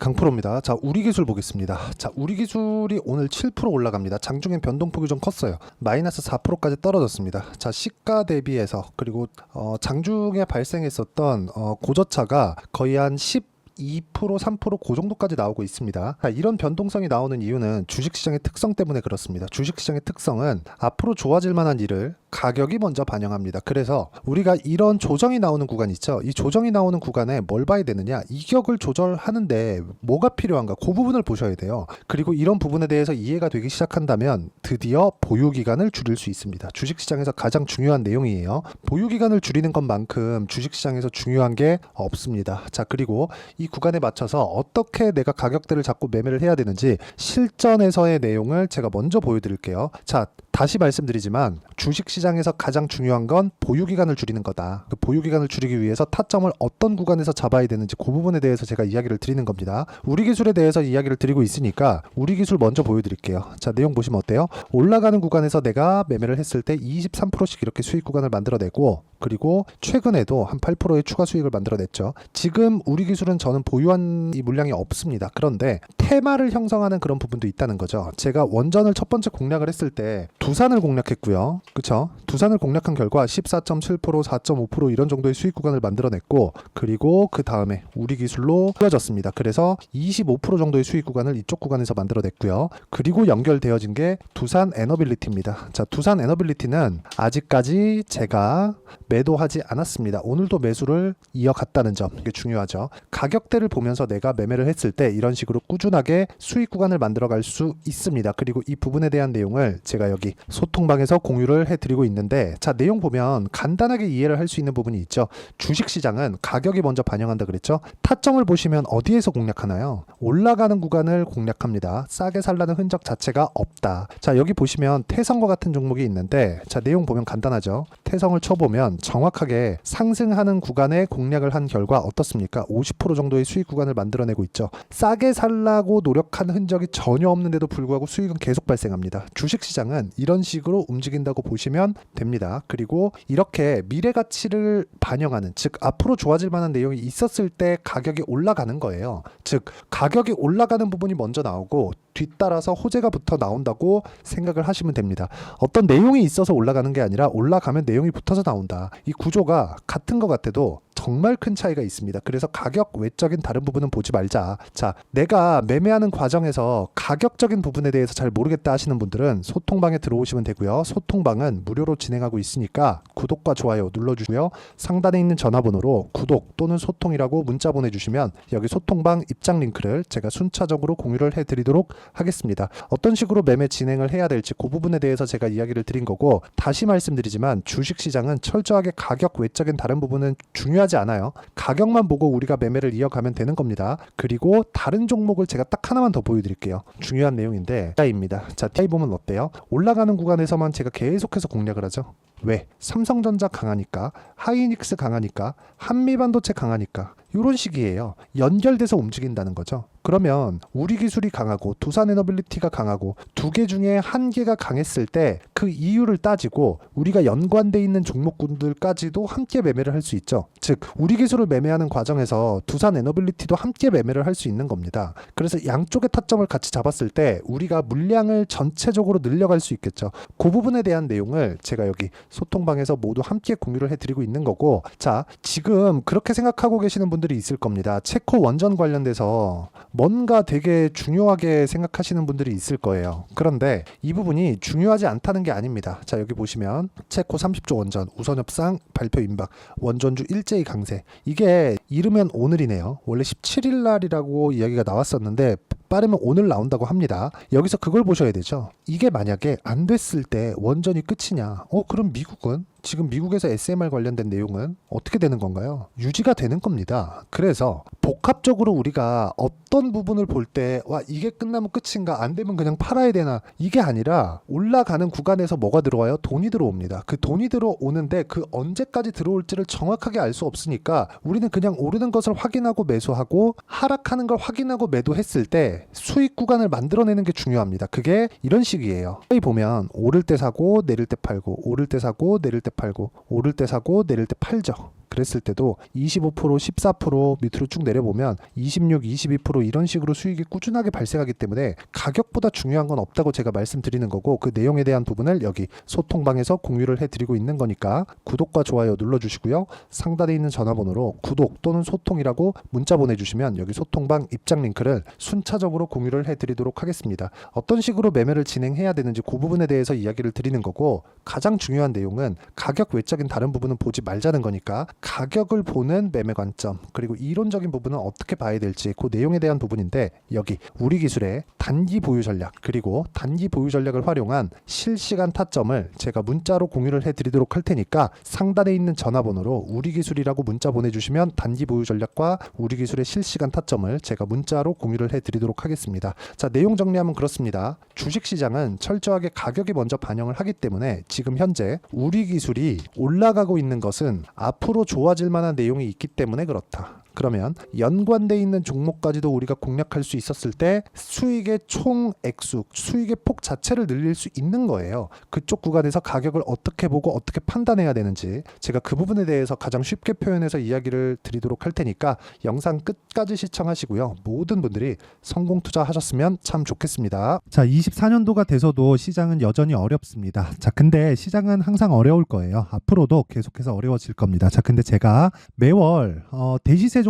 강프로입니다. 자, 우리 기술 보겠습니다. 자, 우리 기술이 오늘 7% 올라갑니다. 장중엔 변동폭이 좀 컸어요. 마이너스 4%까지 떨어졌습니다. 자, 시가 대비해서 그리고 어, 장중에 발생했었던 어, 고저차가 거의 한 10. 2% 3%그 정도까지 나오고 있습니다. 자, 이런 변동성이 나오는 이유는 주식시장의 특성 때문에 그렇습니다. 주식시장의 특성은 앞으로 좋아질 만한 일을 가격이 먼저 반영합니다. 그래서 우리가 이런 조정이 나오는 구간 있죠. 이 조정이 나오는 구간에 뭘 봐야 되느냐? 이격을 조절하는데 뭐가 필요한가? 그 부분을 보셔야 돼요. 그리고 이런 부분에 대해서 이해가 되기 시작한다면 드디어 보유 기간을 줄일 수 있습니다. 주식 시장에서 가장 중요한 내용이에요. 보유 기간을 줄이는 것만큼 주식 시장에서 중요한 게 없습니다. 자, 그리고 이 구간에 맞춰서 어떻게 내가 가격대를 잡고 매매를 해야 되는지 실전에서의 내용을 제가 먼저 보여 드릴게요. 자, 다시 말씀드리지만 주식 시장 에서 가장 중요한 건 보유 기간을 줄이는 거다. 그 보유 기간을 줄이기 위해서 타점을 어떤 구간에서 잡아야 되는지 그 부분에 대해서 제가 이야기를 드리는 겁니다. 우리 기술에 대해서 이야기를 드리고 있으니까 우리 기술 먼저 보여드릴게요. 자, 내용 보시면 어때요? 올라가는 구간에서 내가 매매를 했을 때 23%씩 이렇게 수익 구간을 만들어내고 그리고 최근에도 한 8%의 추가 수익을 만들어냈죠. 지금 우리 기술은 저는 보유한 이 물량이 없습니다. 그런데 테마를 형성하는 그런 부분도 있다는 거죠. 제가 원전을 첫 번째 공략을 했을 때 두산을 공략했고요. 그쵸? 두산을 공략한 결과 14.7%, 4.5% 이런 정도의 수익 구간을 만들어냈고 그리고 그 다음에 우리 기술로 꾸려졌습니다. 그래서 25% 정도의 수익 구간을 이쪽 구간에서 만들어냈고요. 그리고 연결되어진 게 두산 에너빌리티입니다. 자, 두산 에너빌리티는 아직까지 제가 매도하지 않았습니다. 오늘도 매수를 이어갔다는 점 이게 중요하죠. 가격대를 보면서 내가 매매를 했을 때 이런 식으로 꾸준하게 수익 구간을 만들어갈 수 있습니다. 그리고 이 부분에 대한 내용을 제가 여기 소통방에서 공유를 해드리고 있는데 자 내용 보면 간단하게 이해를 할 수 있는 부분이 있죠. 주식시장은 가격이 먼저 반영한다 그랬죠. 타점을 보시면 어디에서 공략하나요? 올라가는 구간을 공략합니다. 싸게 살라는 흔적 자체가 없다. 자 여기 보시면 태성과 같은 종목이 있는데 자 내용 보면 간단하죠. 태성을 쳐보면 정확하게 상승하는 구간에 공략을 한 결과 어떻습니까? 50% 정도의 수익 구간을 만들어내고 있죠. 싸게 살라고 노력한 흔적이 전혀 없는데도 불구하고 수익은 계속 발생합니다. 주식시장은 이런 식으로 움직인다고 보시면 됩니다. 그리고 이렇게 미래 가치를 반영하는 즉 앞으로 좋아질 만한 내용이 있었을 때 가격이 올라가는 거예요. 즉 가격이 올라가는 부분이 먼저 나오고 뒤따라서 호재가 붙어 나온다고 생각을 하시면 됩니다. 어떤 내용이 있어서 올라가는 게 아니라 올라가면 내용이 붙어서 나온다. 이 구조가 같은 것 같아도 정말 큰 차이가 있습니다. 그래서 가격 외적인 다른 부분은 보지 말자. 자, 내가 매매하는 과정에서 가격적인 부분에 대해서 잘 모르겠다 하시는 분들은 소통방에 들어오시면 되고요. 소통방은 무료로 진행하고 있으니까 구독과 좋아요 눌러주고요. 상단에 있는 전화번호로 구독 또는 소통이라고 문자 보내주시면 여기 소통방 입장 링크를 제가 순차적으로 공유를 해드리도록 하겠습니다. 어떤 식으로 매매 진행을 해야 될지 그 부분에 대해서 제가 이야기를 드린 거고 다시 말씀드리지만 주식시장은 철저하게 가격 외적인 다른 부분은 중요하지 않아요. 가격만 보고 우리가 매매를 이어가면 되는 겁니다. 그리고 다른 종목을 제가 딱 하나만 더 보여드릴게요. 중요한 내용인데 TI입니다. 자, TI 보면 어때요? 올라가는 구간에서만 제가 계속해서 공략을 하죠. 왜? 삼성전자 강하니까, 하이닉스 강하니까, 한미반도체 강하니까 이런 식이에요. 연결돼서 움직인다는 거죠. 그러면 우리 기술이 강하고 두산 에너빌리티가 강하고 두 개 중에 한 개가 강했을 때 그 이유를 따지고 우리가 연관돼 있는 종목군들까지도 함께 매매를 할 수 있죠. 즉 우리 기술을 매매하는 과정에서 두산 에너빌리티도 함께 매매를 할 수 있는 겁니다. 그래서 양쪽의 타점을 같이 잡았을 때 우리가 물량을 전체적으로 늘려갈 수 있겠죠. 그 부분에 대한 내용을 제가 여기 소통방에서 모두 함께 공유를 해드리고 있는 거고 자 지금 그렇게 생각하고 계시는 분들이 있을 겁니다. 체코 원전 관련돼서 뭔가 되게 중요하게 생각하시는 분들이 있을 거예요. 그런데 이 부분이 중요하지 않다는 게 아닙니다. 자, 여기 보시면 체코 30조 원전 우선 협상 발표 임박 원전주 일제히 강세. 이게 이르면 오늘이네요. 원래 17일 날이라고 이야기가 나왔었는데 빠르면 오늘 나온다고 합니다. 여기서 그걸 보셔야 되죠. 이게 만약에 안 됐을 때 원전이 끝이냐? 어, 그럼 미국은 지금 미국에서 SMR 관련된 내용은 어떻게 되는 건가요? 유지가 되는 겁니다. 그래서 복합적으로 우리가 어떤 부분을 볼 때 와 이게 끝나면 끝인가 안 되면 그냥 팔아야 되나 이게 아니라 올라가는 구간에서 뭐가 들어와요? 돈이 들어옵니다. 그 돈이 들어오는데 그 언제까지 들어올지를 정확하게 알 수 없으니까 우리는 그냥 오르는 것을 확인하고 매수하고 하락하는 걸 확인하고 매도했을 때 수익 구간을 만들어내는 게 중요합니다. 그게 이런 식이에요. 여기 보면 오를 때 사고 내릴 때 팔고 오를 때 사고 내릴 때 팔고 오를 때 사고 내릴 때 팔죠. 그랬을 때도 25% 14% 밑으로 쭉 내려보면 26 22% 이런 식으로 수익이 꾸준하게 발생하기 때문에 가격보다 중요한 건 없다고 제가 말씀드리는 거고 그 내용에 대한 부분을 여기 소통방에서 공유를 해드리고 있는 거니까 구독과 좋아요 눌러주시고요. 상단에 있는 전화번호로 구독 또는 소통이라고 문자 보내주시면 여기 소통방 입장 링크를 순차적으로 공유를 해드리도록 하겠습니다. 어떤 식으로 매매를 진행해야 되는지 그 부분에 대해서 이야기를 드리는 거고 가장 중요한 내용은 가격 외적인 다른 부분은 보지 말자는 거니까 가격을 보는 매매 관점 그리고 이론적인 부분은 어떻게 봐야 될지 그 내용에 대한 부분인데 여기 우리 기술의 단기 보유 전략 그리고 단기 보유 전략을 활용한 실시간 타점을 제가 문자로 공유를 해드리도록 할 테니까 상단에 있는 전화번호로 우리 기술이라고 문자 보내주시면 단기 보유 전략과 우리 기술의 실시간 타점을 제가 문자로 공유를 해드리도록 하겠습니다. 자 내용 정리하면 그렇습니다. 주식시장은 철저하게 가격이 먼저 반영을 하기 때문에 지금 현재 우리 기술이 올라가고 있는 것은 앞으로 좋아질 만한 내용이 있기 때문에 그렇다. 그러면 연관돼 있는 종목까지도 우리가 공략할 수 있었을 때 수익의 총 액수, 수익의 폭 자체를 늘릴 수 있는 거예요. 그쪽 구간에서 가격을 어떻게 보고 어떻게 판단해야 되는지 제가 그 부분에 대해서 가장 쉽게 표현해서 이야기를 드리도록 할 테니까 영상 끝까지 시청하시고요. 모든 분들이 성공 투자하셨으면 참 좋겠습니다. 자, 24년도가 돼서도 시장은 여전히 어렵습니다. 자, 근데 시장은 항상 어려울 거예요. 앞으로도 계속해서 어려워질 겁니다. 자, 근데 제가 매월 어, 대시세 종